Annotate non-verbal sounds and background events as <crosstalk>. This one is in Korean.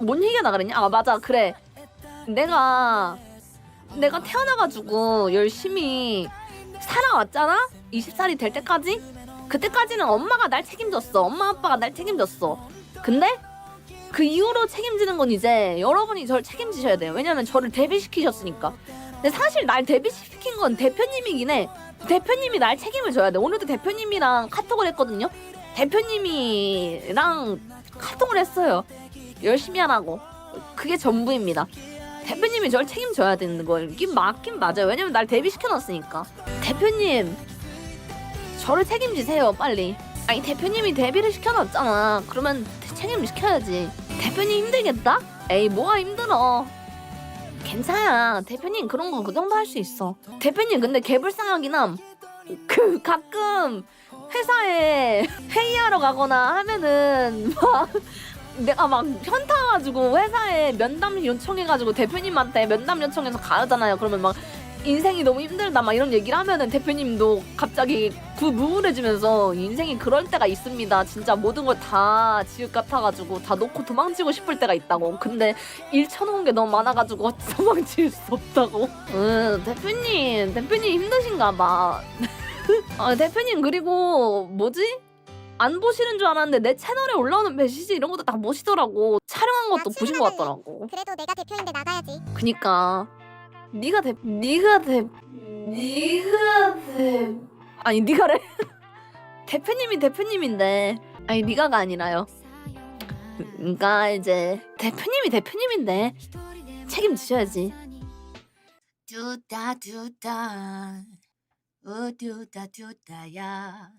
뭔 얘기하다 그랬냐? 아 맞아. 그래. 내가 내가 태어나가지고 열심히 살아왔잖아? 20살이 될 때까지? 그때까지는 엄마가 날 책임졌어. 엄마 아빠가 날 책임졌어. 근데 그 이후로 책임지는 건 이제 여러분이 저를 책임지셔야 돼요. 왜냐면 저를 데뷔시키셨으니까. 근데 사실 날 데뷔시킨 건 대표님이긴 해. 대표님이 날 책임을 져야 돼. 오늘도 대표님이랑 카톡을 했거든요? 대표님이랑 카톡을 했어요 열심히 하라고. 그게 전부입니다. 대표님이 저를 책임져야 되는 걸 이게 맞긴 맞아요. 왜냐면 날 데뷔시켜놨으니까. 대표님 저를 책임지세요 빨리. 아니 대표님이 데뷔를 시켜놨잖아. 그러면 책임을 시켜야지. 대표님 힘들겠다? 에이 뭐가 힘들어. 괜찮아. 대표님 그런 거 그 정도 할 수 있어. 대표님 근데 개불쌍하긴 함그 가끔 회사에 회의하러 가거나 하면은 막 내가 막 현타 가지고 회사에 면담 요청해가지고 대표님한테 면담 요청해서 가잖아요. 그러면 막 인생이 너무 힘들다 막 이런 얘기를 하면은 대표님도 갑자기 그 무울해지면서 인생이 그럴 때가 있습니다. 진짜 모든 걸 다 지읒 같아가지고 다 놓고 도망치고 싶을 때가 있다고. 근데 일 쳐놓은 게 너무 많아가지고 <laughs> 도망칠 수 없다고. 응 대표님 대표님 힘드신가 봐. 아 <laughs> 대표님 그리고 뭐지? 안 보시는 줄 알았는데 내 채널에 올라오는 메시지 이런 것도 다 보시더라고. 촬영한 것도 보신 것 같더라고. 그래도 내가 대표인데 나가야지. 그니까 네가 대 네가 대 네가 대 아니 네가래 <laughs> 대표님이 대표님인데 아니 네가가 아니라요. 그러니까 이제 대표님이 대표님인데 책임지셔야지. 두다 두다 우두다 두다야